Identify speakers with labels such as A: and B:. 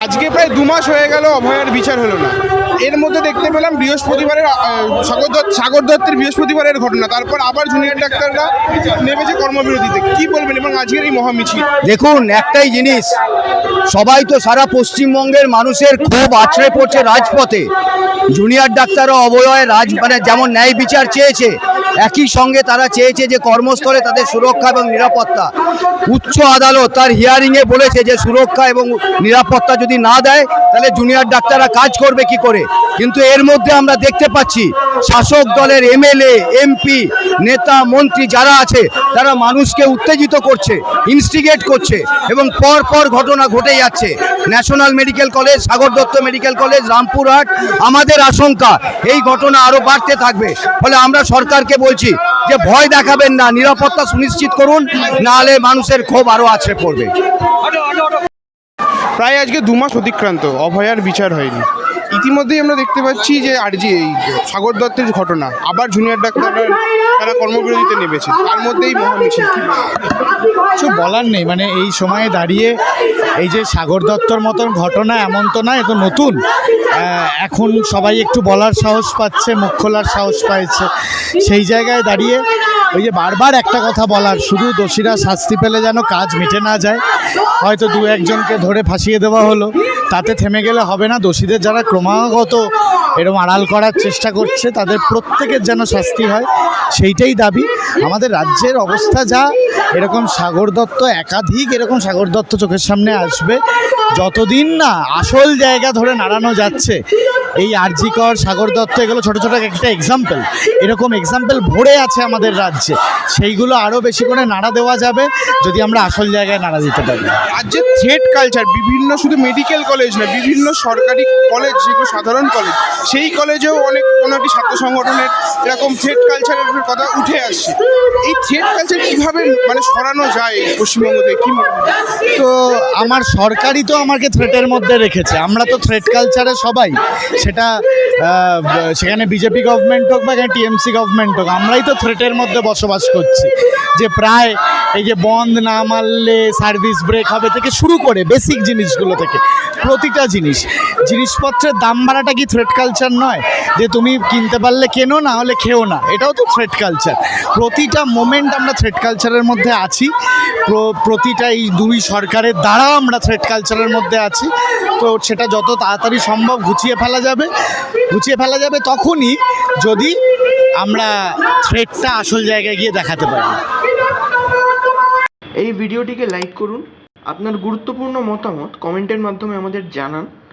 A: আজকে প্রায় দু মাস হয়ে গেল অভয়ের বিচার হলো না। এর মধ্যে দেখতে পেলাম বৃহস্পতিবারের সাগর দত্ত, সাগর দত্তের বৃহস্পতিবারের ঘটনা। তারপর আবার জুনিয়র ডাক্তাররা নেমেছে কর্মবিরতিতে। কি বলবেন এবং আজকের এই মহামিছিল?
B: দেখুন, একটাই জিনিস, সবাই তো সারা পশ্চিমবঙ্গের মানুষের খুব আছড়ে পড়ছে রাজপথে। জুনিয়র ডাক্তারও অবয়য় রাজ মানে যেমন ন্যায় বিচার চেয়েছে একই সঙ্গে তারা চেয়েছে যে কর্মস্থলে তাদের সুরক্ষা এবং নিরাপত্তা। উচ্চ আদালত তার হিয়ারিংয়ে বলেছে যে সুরক্ষা এবং নিরাপত্তা যদি না দেয়, তাহলে জুনিয়র ডাক্তাররা কাজ করবে কি করে? কিন্তু এর মধ্যে আমরা দেখতে পাচ্ছি শাসক দলের এমএলএ, এমপি, নেতা, মন্ত্রী যারা আছে, তারা মানুষকে উত্তেজিত করছে ইনস্টিগেট করছে এবং পর পর ঘটনা ঘটে যাচ্ছে। National medical college Sagar Dutta medical college Rampurhat, আমাদের আশঙ্কা এই ঘটনা আরও বাড়তে থাকবে। ফলে আমরা সরকারকে বলছি যে ভয় দেখাবেন না নিরাপত্তা সুনিশ্চিত করুন নাহলে মানুষের ক্ষোভ আরও আছে পড়বে।
A: প্রায় আজকে দু মাস অতিক্রান্ত অভয়ার বিচার হয়নি। ইতিমধ্যেই আমরা দেখতে পাচ্ছি যে আর যে এই সাগর দত্তের ঘটনা আবার জুনিয়র ডাক্তাররা তারা কর্মবিরতিতে নেমেছে। তার মধ্যেই মহামিছিল
C: কিছু বলার নেই মানে এই সময়ে দাঁড়িয়ে এই যে সাগর দত্তর মতন ঘটনা এমন তো না এত নতুন। এখন সবাই একটু বলার সাহস পাচ্ছে, মুখ খোলার সাহস পাচ্ছে সেই জায়গায় দাঁড়িয়ে ওই যে বারবার একটা কথা বলার, শুধু দোষীরা শাস্তি পেলে যেন কাজ মিটে না যায়। হয়তো দু একজনকে ধরে ফাঁসিয়ে দেওয়া হলো, তাতে থেমে গেলে হবে না। দোষীদের যারা ক্রমাগত এরকম আড়াল করার চেষ্টা করছে, তাদের প্রত্যেকের যেন শাস্তি হয়, সেইটাই দাবি। আমাদের রাজ্যের অবস্থা যা, এরকম সাগর দত্ত একাধিক এরকম সাগর দত্ত চোখের সামনে আসবে। যতদিন না আসল জায়গা ধরে নাড়ানো যাচ্ছে এই আরজিকর সাগর দত্ত এগুলো ছোটো ছোটো একটা এক্সাম্পল এরকম এক্সাম্পল ভরে আছে আমাদের রাজ্যে। সেইগুলো আরও বেশি করে নাড়া দেওয়া যাবে, যদি আমরা আসল জায়গায় নাড়া দিতে পারি।
A: রাজ্যের থ্রেড কালচার বিভিন্ন শুধু মেডিকেল কলেজ না বিভিন্ন সরকারি কলেজ যেগুলো সাধারণ কলেজ সেই কলেজেও অনেক কোনো একটি ছাত্র সংগঠনের এরকম থ্রেড কালচারের কথা উঠে আসছে। এই থ্রেড কালচার কীভাবে মানে সরানো যায় পশ্চিমবঙ্গ থেকে কী
C: তো আমার সরকারই তো আমাকে থ্রেটের মধ্যে রেখেছে। আমরা তো থ্রেড কালচারে সবাই। সেটা সেখানে বিজেপি গভর্নমেন্ট হোক বা এখানে টিএমসি গভর্নমেন্ট হোক, আমরাই তো থ্রেটের মধ্যে বসবাস করছি। যে প্রায় এই যে বন্ধ না মারলে সার্ভিস ব্রেক হবে থেকে শুরু করে বেসিক জিনিসগুলো থেকে, প্রতিটা জিনিস। জিনিসপত্রের দাম বাড়াটা কি থ্রেড কালচার নয়? যে তুমি কিনতে পারলে কেনো, না হলে খেও না। এটাও তো থ্রেট কালচার প্রতিটা মোমেন্ট আমরা থ্রেট কালচারের মধ্যে আছি। প্র- প্রতিটা এই দুই সরকারের দ্বারা আমরা থ্রেট কালচারের মধ্যে আছি। তো সেটা যত তাড়াতাড়ি সম্ভব গুছিয়ে ফেলা যাবে। গুছিয়ে ফেলা যাবে তখনই যদি আমরা থ্রেটটা আসল জায়গায় গিয়ে দেখাতে পারি।
D: এই ভিডিওটিকে লাইক করুন। আপনার গুরুত্বপূর্ণ মতামত কমেন্টের মাধ্যমে আমাদের জানান।